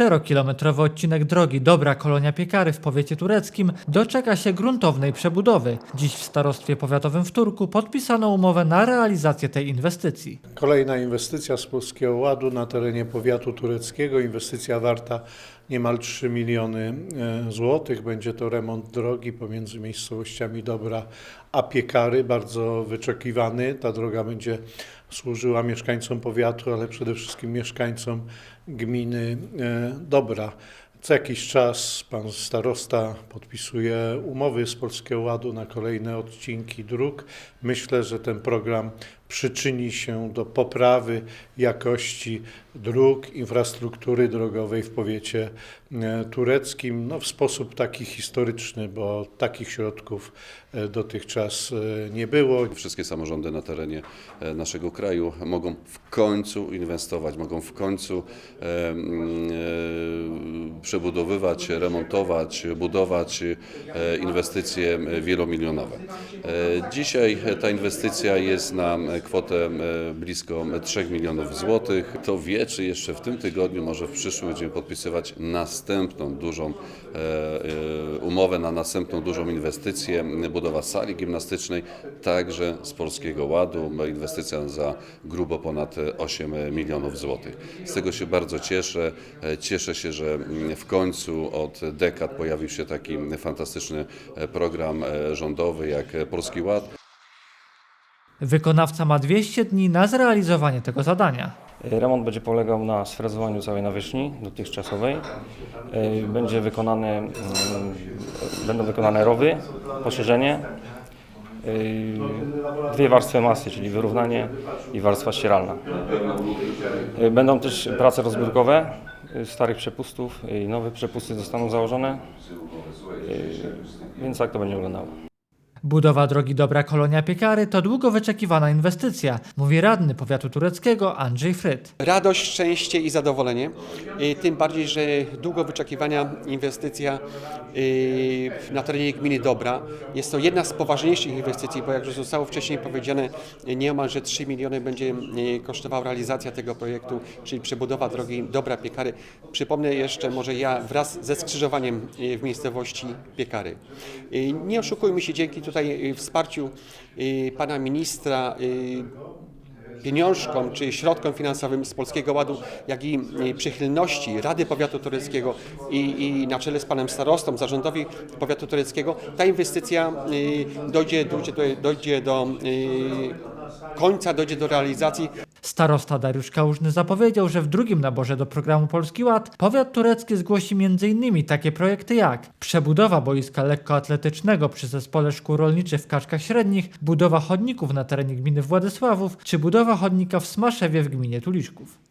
Czterokilometrowy odcinek drogi Dobra Kolonia Piekary w powiecie tureckim doczeka się gruntownej przebudowy. Dziś w starostwie powiatowym w Turku podpisano umowę na realizację tej inwestycji. Kolejna inwestycja z Polskiego Ładu na terenie powiatu tureckiego. Inwestycja warta niemal 3 miliony e, złotych. Będzie to remont drogi pomiędzy miejscowościami Dobra a Piekary, bardzo wyczekiwany. Ta droga będzie służyła mieszkańcom powiatu, ale przede wszystkim mieszkańcom gminy e, Dobra. Co jakiś czas pan starosta podpisuje umowy z Polskiego Ładu na kolejne odcinki dróg. Myślę, że ten program przyczyni się do poprawy jakości dróg, infrastruktury drogowej w powiecie e, tureckim no, w sposób taki historyczny, bo takich środków e, dotychczas e, nie było. Wszystkie samorządy na terenie naszego kraju mogą w końcu inwestować, mogą w końcu przebudowywać, remontować, budować e, inwestycje wielomilionowe. E, Dzisiaj ta inwestycja jest na kwotę e, blisko 3 milionów złotych. To wie, czy jeszcze w tym tygodniu, może w przyszłym będziemy podpisywać następną dużą umowę na następną dużą inwestycję, budowa sali gimnastycznej, także z Polskiego Ładu, inwestycja za grubo ponad 8 milionów złotych. Z tego się bardzo cieszę. Cieszę się, że w końcu od dekad pojawił się taki fantastyczny program rządowy jak Polski Ład. Wykonawca ma 200 dni na zrealizowanie tego zadania. Remont będzie polegał na sfrezowaniu całej nawierzchni dotychczasowej. Y, Będzie wykonane, mm, będą wykonane rowy, poszerzenie, dwie warstwy masy, czyli wyrównanie i warstwa ścieralna. Będą też prace rozbiórkowe starych przepustów i nowe przepusty zostaną założone, więc tak to będzie wyglądało. Budowa drogi Dobra Kolonia Piekary to długo wyczekiwana inwestycja, mówi radny powiatu tureckiego Andrzej Fryt. Radość, szczęście i zadowolenie. Tym bardziej, że długo wyczekiwana inwestycja y, na terenie gminy Dobra. Jest to jedna z poważniejszych inwestycji, bo jak już zostało wcześniej powiedziane, niemalże 3 miliony będzie y, kosztowała realizacja tego projektu, czyli przebudowa drogi Dobra Piekary. Przypomnę jeszcze może ja wraz ze skrzyżowaniem y, w miejscowości Piekary. Nie oszukujmy się, dzięki tutaj y, wsparciu y, pana ministra y, pieniążkom czy środkom finansowym z Polskiego Ładu, jak i przychylności Rady Powiatu Tureckiego i, i na czele z panem starostą, zarządowi Powiatu Tureckiego, ta inwestycja dojdzie, dojdzie, do- dojdzie do końca, dojdzie do realizacji. Starosta Dariusz Kałużny zapowiedział, że w drugim naborze do programu Polski Ład powiat turecki zgłosi m.in. takie projekty jak przebudowa boiska lekkoatletycznego przy zespole szkół rolniczych w Kaczkach Średnich, budowa chodników na terenie gminy Władysławów czy budowa chodnika w Smaszewie w gminie Tuliszków.